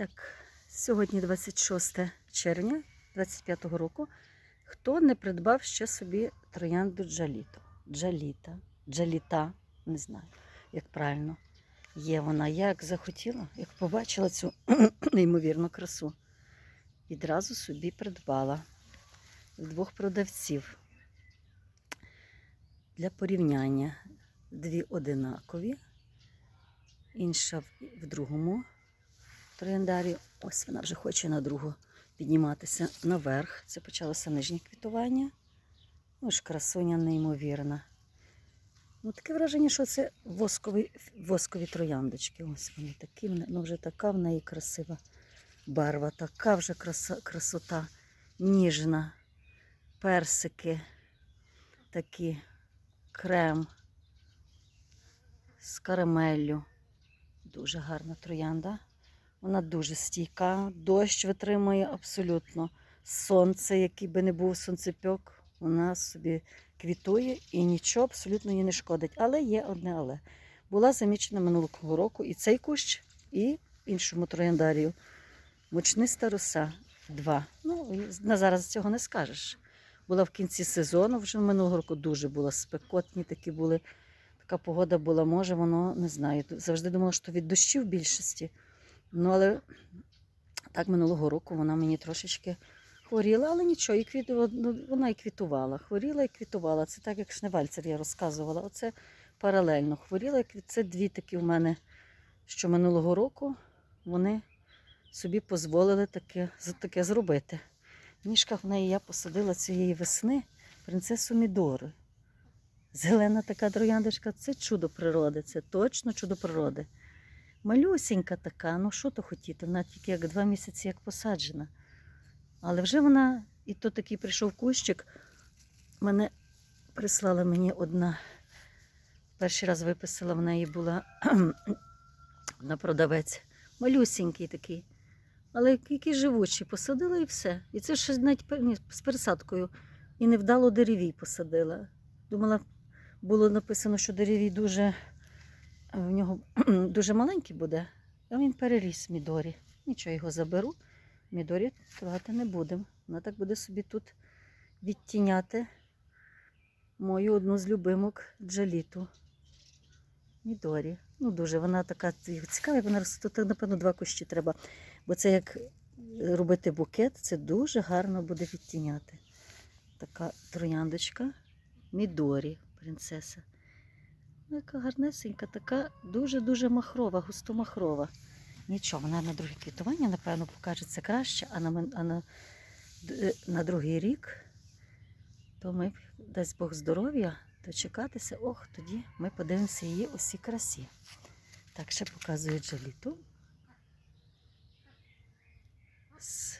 Так, сьогодні 26 червня 25-го року. Хто не придбав ще собі троянду джаліто? Джаліта, джаліта, не знаю, як правильно. Є вона. Я як захотіла, як побачила цю неймовірну красу, відразу собі придбала двох продавців. Для порівняння дві одинакові, інша в другому трояндарі. Ось вона вже хоче на другу підніматися наверх. Це почалося нижнє квітування. Ну ж, красуня неймовірна. Ну, таке враження, що це воскові, воскові трояндочки. Ось вони такі, ну вже така в неї красива барва, така вже краса, красота, ніжна, персики, такі, крем з карамеллю. Дуже гарна троянда. Вона дуже стійка, дощ витримує абсолютно. Сонце, який би не був сонцепьок, вона собі квітує і нічого абсолютно їй не шкодить. Але є одне але. Була замічена минулого року і цей кущ, і іншому трояндарію. Мучниста роса 2. Ну, на зараз цього не скажеш. Була в кінці сезону, вже минулого року дуже була спекотні такі були. Така погода була, може, воно не знаю. Завжди думала, що від дощів більшості. Ну, але так минулого року вона мені трошечки хворіла, але нічого, і квітувала, ну, вона і квітувала. Хворіла і квітувала. Це так, як Шневальцер я розказувала. Оце паралельно. Хворіла квіт... Це дві такі в мене, що минулого року вони собі дозволили таке, таке зробити. В в неї я посадила цієї весни принцесу Мідори. Зелена така трояндочка це чудо природи, це точно чудо природи. Малюсінька така, ну що то хотіти, вона тільки як два місяці як посаджена. Але вже вона, і то такий прийшов кущик, мене прислала мені одна. Перший раз виписала в неї була на продавець. Малюсінький такий. Але який живучий, посадила і все. І це ще навіть з пересадкою. І невдало деревій посадила. Думала, було написано, що деревій дуже в нього дуже маленький буде, а він переріс Мідорі. Нічого його заберу. Мідорі трогати не будемо. Вона так буде собі тут відтіняти мою одну з любимок Джаліту. Мідорі. Ну, дуже вона така цікава, вона росте. Тут, напевно, два кущі треба. Бо це як робити букет, це дуже гарно буде відтіняти. Така трояндочка Мідорі, принцеса. Яка гарнесенька, така дуже-дуже махрова, густомахрова. Нічого, вона на друге квітування, напевно, покажеться краще, а на, а на, на другий рік, то ми, дасть Бог здоров'я, дочекатися, ох, тоді ми подивимося її усі красі. Так, ще показую джаліту. З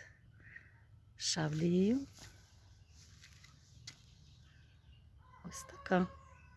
шавлією. Ось така.